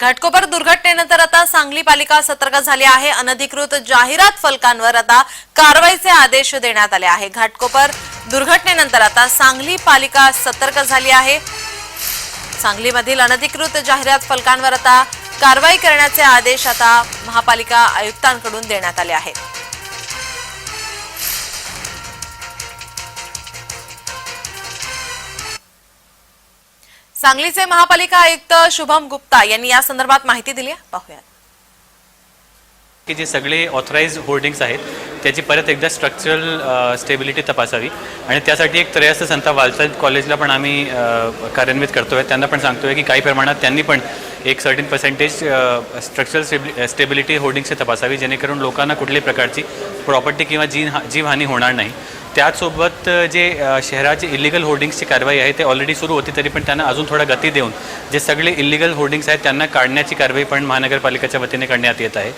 घाटकोपर दुर्घटनेनंतर आता सांगली पालिका सतर्क झाली आहे. अनधिकृत जाहिरात फलकांवर आता कारवाईचे आदेश देण्यात आले आहे. घाटकोपर दुर्घटनेनंतर आता सांगली पालिका सतर्क झाली आहे. सांगलीमधील अनधिकृत जाहिरात फलकांवर आता कारवाई करण्याचे आदेश आता महापालिका आयुक्तांकडून देण्यात आले आहेत सांगलीचे महापालिका आयुक्त शुभम गुप्ता यांनी या संदर्भात माहिती दिली पाहूयात. की जे सगळे ऑथराईज होर्डिंग्स आहेत त्याची परत एकदा स्ट्रक्चरल स्टेबिलिटी तपासावी. आणि त्यासाठी एक त्रयस्थ संता वालसाद कॉलेजला पण आम्ही कार्यान्वित करतोय. त्यांना पण सांगतोय की काही प्रमाणात त्यांनी पण एक सर्टिन पर्सेंटेज स्ट्रक्चरल स्टेबि स्टेबिलिटी होर्डिंग्सची तपासावी जेणेकरून लोकांना कुठल्याही प्रकारची प्रॉपर्टी किंवा जी जीवहानी होणार नाही. त्याचसोबत जे शहराचे इलिगल होर्डिंग्सची कारवाई आहे ते ऑलरेडी सुरू होती तरी पण त्यांना अजून थोडा गती देऊन जे सगळे इलिगल होर्डिंग्स आहेत त्यांना काढण्याची कारवाई पण महानगरपालिकेच्या वतीने करण्यात येत आहे.